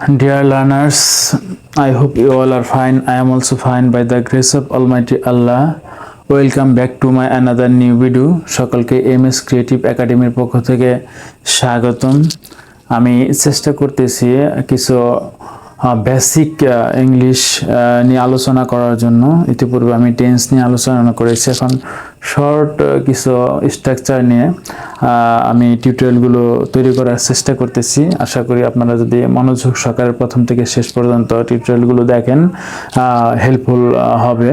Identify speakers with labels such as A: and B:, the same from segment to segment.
A: Dear learners, I hope you all are fine. I am also fine by the grace of Almighty Allah. Welcome back to my another new video সকলকে M S creative একাডেমির পক্ষ থেকে স্বাগতম আমি চেষ্টা করতেছি কিছু basic English নিয়ে আলোচনা করার জন্য ইতিপূর্বে আমি টেন্স নিয়ে আলোচনা করেছি এখন শর্ট কিছু স্ট্রাকচার নিয়ে আমি টিউটোরিয়ালগুলো তৈরি করার চেষ্টা করতেছি। আশা করি আপনারা যদি মনোযোগ সকালের প্রথম থেকে শেষ পর্যন্ত টিউটোরিয়ালগুলো দেখেন হেল্পফুল হবে।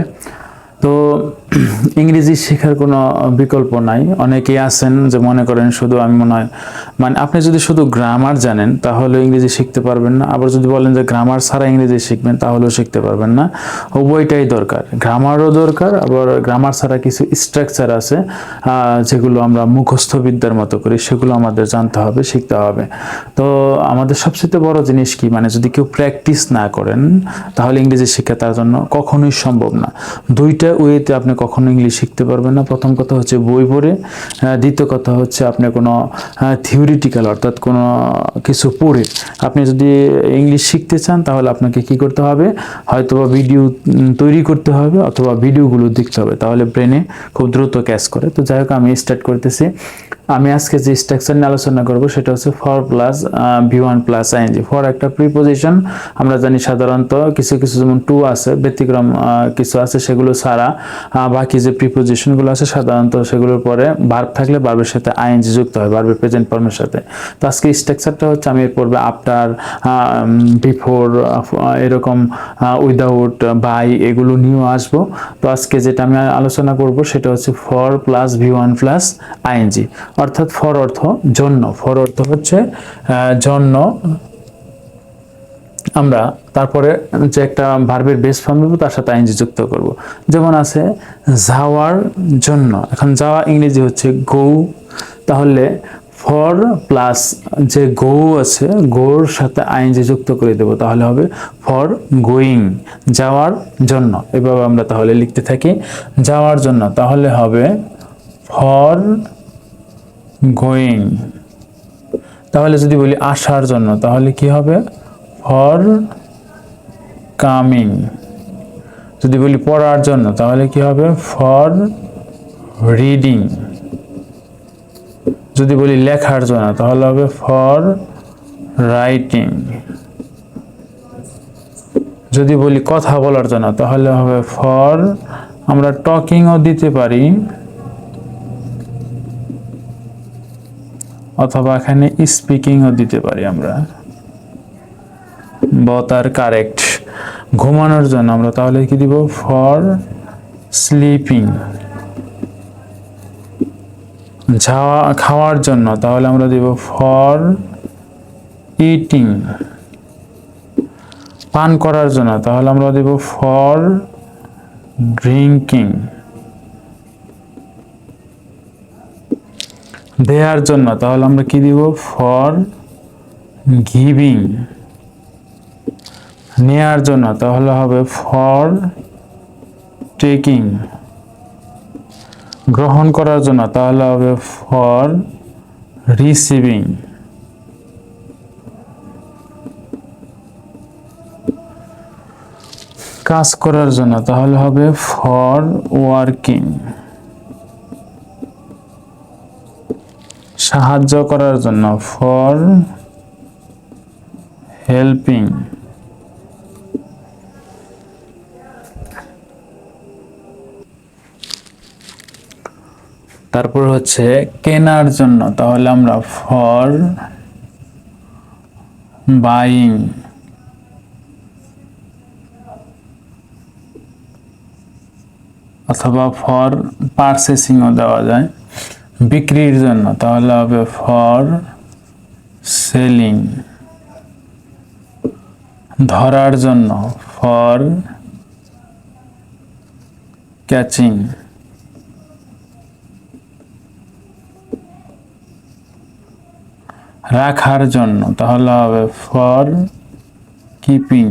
A: তো ইংরেজি শেখার কোনো বিকল্প নাই। অনেকেই আছেন যে মনে করেন শুধু আমি মনে হয় মানে আপনি যদি শুধু গ্রামার জানেন তাহলে ইংরেজি শিখতে পারবেন না। আবার যদি বলেন যে গ্রামার ছাড়া ইংরেজি শিখবেন, তাহলেও শিখতে পারবেন না। উভয়টাই দরকার। গ্রামারও দরকার, আবার গ্রামার ছাড়া কিছু স্ট্রাকচার আছে যেগুলো আমরা মুখস্থ বিদ্যার মতো করি, সেগুলো আমাদের জানতে হবে, শিখতে হবে। তো আমাদের সবচেয়ে বড় জিনিস কি? মানে যদি কেউ প্র্যাকটিস না করেন, তাহলে ইংরেজি শিক্ষা তার জন্য কখনোই সম্ভব না। দুইটা ওয়েতে আপনি কখনো ইংলিশ শিখতে পারবেন না। প্রথম কথা হচ্ছে বই পড়ে। দ্বিতীয় কথা হচ্ছে আপনি কোনো থিওরিটিক্যাল অর্থাৎ কোনো কিছু পড়ে। আপনি যদি ইংলিশ শিখতে চান তাহলে আপনাকে কি করতে হবে? হয়তো বা ভিডিও তৈরি করতে হবে অথবা ভিডিওগুলো দেখতে হবে। তাহলে ব্রেনে খুব দ্রুত ক্যাচ করে। তো যাই হোক, আমি স্টার্ট করতেছি। আমি আজকে যে স্ট্রাকচার নিয়ে আলোচনা করব সেটা হচ্ছে for plus V one plus ING for একটা প্রিপোজিশন আমরা জানি সাধারণত কিছু কিছু যেমন টু আছে, ব্যতিক্রম কিছু আছে সেগুলো ছাড়া বাকি যে প্রিপোজিশনগুলো আছে সাধারণত সেগুলোর পরে বার্ব থাকলে বার্বের সাথে আইএনজি যুক্ত হয় বার্বের প্রেজেন্ট ফর্মের সাথে। তো আজকে স্ট্রাকচারটা হচ্ছে আমি পড়বে আফটার বিফোর এরকম উইদাউট বাই এগুলো নিয়েও আসব। তো আজকে যেটা আমি আলোচনা করব সেটা হচ্ছে for plus V one plus ING অর্থাৎ ফর অর্থ জন্য। ফর অর্থ হচ্ছে জন্য আমরা তারপরে যে একটা ভার্বের বেস ফর্ম দেবো, তার সাথে আইনজি যুক্ত করব। যেমন আছে, যাওয়ার জন্য। এখন যাওয়া ইংরেজি হচ্ছে গৌ তাহলে ফর প্লাস যে গৌ আছে গৌর সাথে আইনজি যুক্ত করে দেব, তাহলে হবে ফর গোয়িং যাওয়ার জন্য। এভাবে আমরা তাহলে লিখতে থাকি, যাওয়ার জন্য। তাহলে হবে ফর গোয়িং তাহলে যদি বলি আসার জন্য, তাহলে কি হবে? ফর কামিং যদি বলি পড়ার জন্য, তাহলে কি হবে? ফর রিডিং যদি বলি লেখার জন্য, তাহলে হবে ফর রাইটিং যদি বলি কথা বলার জন্য, তাহলে হবে ফর আমরা টকিংও দিতে পারি। অথবা এখানে স্পিকিংও দিতে পারি আমরা। বথ আর কারেক্ট ঘুমানোর জন্য আমরা তাহলে কি দিব? ফর স্লিপিং যাওয়া খাওয়ার জন্য তাহলে আমরা দিব ফর ইটিং পান করার জন্য তাহলে আমরা দিব ফর ড্রিঙ্কিং দেয়ার জন্য, তাহলে আমরা কি দিব? ফর গিভিং নেয়ার জন্য, তাহলে হবে ফর টেকিং গ্রহণ করার জন্য, তাহলে হবে ফর রিসিভিং কাজ করার জন্য, তাহলে হবে ফর ওয়ার্কিং সাহায্য করার জন্য ফর হেল্পিং। তারপর হচ্ছে কেনার জন্য, তাহলে আমরা ফর বাইং। অথবা ফর পারচেসিংও দেওয়া যায়। বিক্রির জন্য, তাহলে হবে ফর সেলিং ধরার জন্য ফর ক্যাচিং রাখার জন্য, তাহলে হবে ফর কিপিং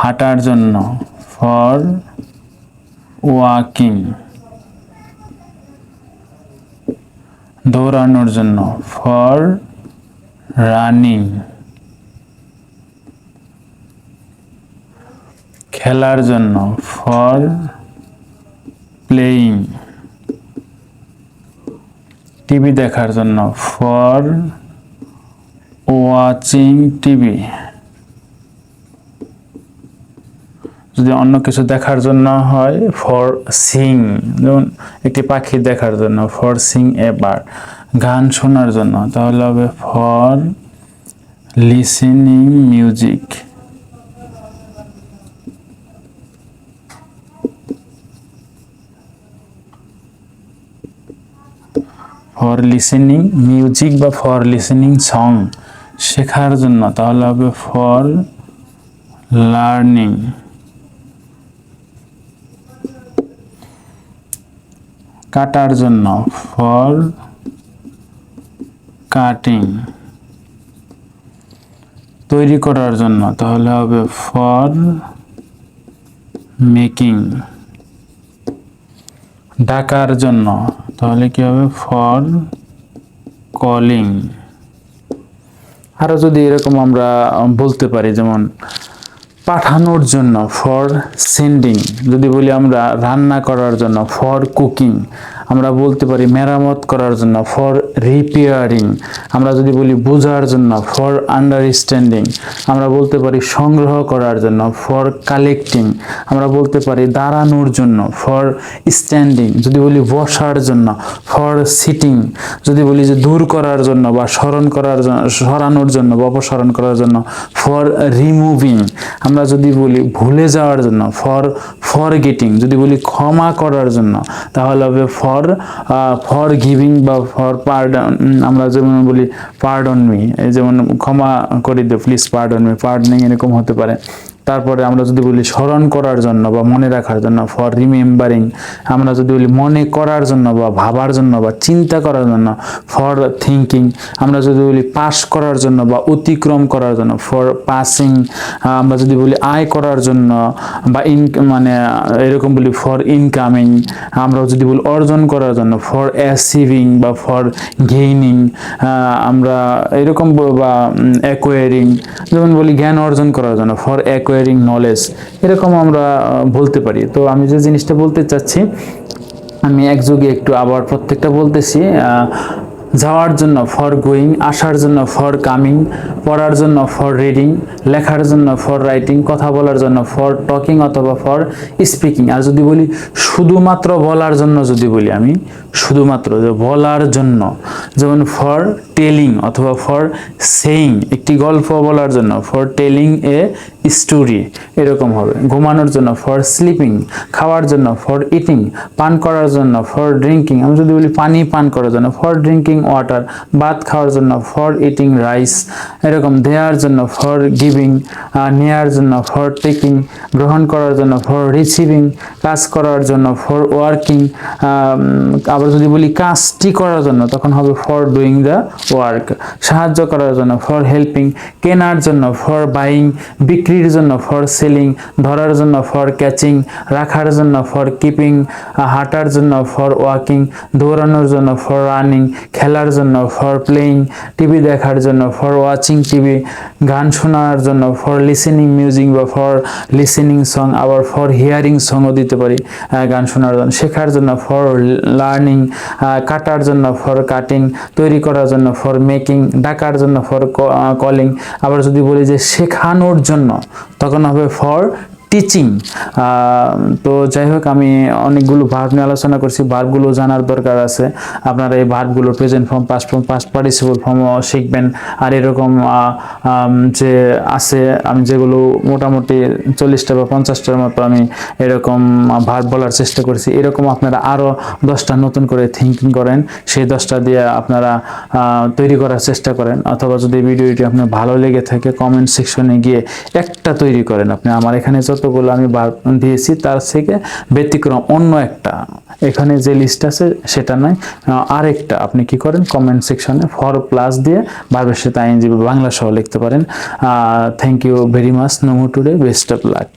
A: হাঁটার জন্য ফর ওয়াকিং দৌড়ানোর জন্য ফর রানিং। খেলার জন্য ফর প্লেয়িং। টিভি দেখার জন্য ফর ওয়াচিং টিভি। যদি অন্য কিছু দেখার জন্য হয় ফর সিং যেমন একটি পাখি দেখার জন্য ফর সিং এ বার্ড গান শোনার জন্য, তাহলে হবে for listening music for listening music বা ফর লিসেনিং সং শেখার জন্য, তাহলে হবে ফর লার্নিং কাটার জন্য ফর কাটিং তৈরি করার জন্য, তাহলে হবে ফর মেকিং ডাকার জন্য, তাহলে কি হবে ফর কলিং আরও যদি এরকম আমরা বলতে পারি, যেমন পাঠানোর জন্য ফর সেন্ডিং যদি বলি আমরা রান্না করার জন্য ফর কুকিং আমরা বলতে পারি মেরামত করার জন্য ফর রিপেয়ারিং আমরা যদি বলি বোঝার জন্য ফর আন্ডারস্ট্যান্ডিং আমরা বলতে পারি সংগ্রহ করার জন্য ফর কালেক্টিং আমরা বলতে পারি দাঁড়ানোর জন্য ফর স্ট্যান্ডিং যদি বলি বসার জন্য ফর সিটিং যদি বলি যে দূর করার জন্য বা স্মরণ করার জন্য, সরানোর জন্য বা অপসারণ করার জন্য ফর রিমুভিং আমরা যদি বলি ভুলে যাওয়ার জন্য ফর ফর গেটিং যদি বলি ক্ষমা করার জন্য, তাহলে হবে ফর ফর গিভিং বা ফর পার্ডন আমরা যেমন বলি পার্ডন মি যেমন ক্ষমা করে দিও প্লিজ পার্ডন মি পার্ডনিং এরকম হতে পারে। তারপরে আমরা যদি বলি স্মরণ করার জন্য বা মনে রাখার জন্য ফর রিমেম্বারিং আমরা যদি বলি মনে করার জন্য বা ভাবার জন্য বা চিন্তা করার জন্য ফর থিঙ্কিং আমরা যদি বলি পাস করার জন্য বা অতিক্রম করার জন্য ফর পাসিং আমরা যদি বলি আয় করার জন্য বা ইন মানে এরকম বলি ফর ইনকামিং আমরা যদি বলি অর্জন করার জন্য ফর অ্যাসিভিং বা ফর গেইনিং আমরা এরকম ব- অ্যাকোয়ারিং যেমন বলি জ্ঞান অর্জন করার জন্য ফর অ্যাকোয়ারিং নলেজ এরকম আমরা বলতে পারি। তো আমি যে জিনিসটা বলতে চাচ্ছি, আমি একযোগে একটু আবার প্রত্যেকটা বলতেছি যাওয়ার জন্য ফর গোয়িং আসার জন্য ফর কামিং পড়ার জন্য ফর রিডিং লেখার জন্য ফর রাইটিং কথা বলার জন্য ফর টকিং অথবা ফর স্পিকিং আর যদি বলি শুধুমাত্র বলার জন্য যদি বলি আমি, শুধুমাত্র যে বলার জন্য, যেমন ফর টেলিং অথবা ফর সেইং একটি গল্প বলার জন্য ফর টেলিং এ স্টোরি এরকম হবে ঘুমানোর জন্য ফর স্লিপিং খাওয়ার জন্য ফর ইটিং পান করার জন্য ফর ড্রিঙ্কিং আমি যদি বলি পানি পান করার জন্য ফর ড্রিঙ্কিং ওয়াটার ভাত খাওয়ার জন্য ফর ইটিং রাইস এরকম দেওয়ার জন্য ফর গিভিং নেয়ার জন্য ফর টেকিং গ্রহণ করার জন্য ফর রিসিভিং কাজ করার জন্য ফর ওয়ার্কিং আবার যদি বলি কাজটি করার জন্য তখন হবে ফর ডুইং দ্য ওয়ার্ক সাহায্য করার জন্য ফর হেল্পিং কেনার জন্য ফর বাইং বিক্রির জন্য ফর সেলিং ধরার জন্য ফর ক্যাচিং রাখার জন্য ফর কিপিং হাঁটার জন্য ফর ওয়াকিং দৌড়ানোর জন্য ফর রানিং খেলার জন্য ফর প্লেয়িং টিভি দেখার জন্য ফর ওয়াচিং টিভি গান শোনার জন্য ফর লিসেনিং মিউজিক বা ফর লিসেনিং সং আবার ফর হিয়ারিং সংও দিতে পারি গান শোনার জন্য শেখার জন্য ফর লার্নিং কাটার জন্য ফর কাটিং তৈরি করার জন্য ফর মেকিং ডাকার জন্য ফর কলিং আবার যদি বলি যে শেখানোর জন্য তখন হবে ফর টিচিং তো যাই হোক, আমি অনেকগুলো ভার্ব নিয়ে আলোচনা করছি। ভার্বগুলো জানার দরকার আছে। আপনারা এই ভার্বগুলো present form past form past participle ফর্মও শিখবেন। আর এরকম যে আছে, আমি যেগুলো মোটামুটি চল্লিশটা বা পঞ্চাশটার মতো আমি এরকম ভার্ব বলার চেষ্টা করছি। এরকম আপনারা আরও দশটা নতুন করে থিঙ্কিং করেন। সেই দশটা দিয়ে আপনারা তৈরি করার চেষ্টা করেন। অথবা যদি ভিডিওটি আপনার ভালো লেগে থাকে কমেন্ট সেকশনে গিয়ে একটা তৈরি করেন আপনি। আমার এখানে যতগুলো আমি দিয়েছি, তার থেকে ব্যতিক্রম অন্য একটা। এখানে যে লিস্ট আছে, সেটা নয়। আরেকটা আপনি কি করেন? কমেন্ট সেকশনে ফর প্লাস দিয়ে বারবার সাথে আইনজীবী বাংলা সহ লিখতে পারেন। থ্যাংক ইউ ভেরি মাচ নমো টুডে বেস্ট অফ লাক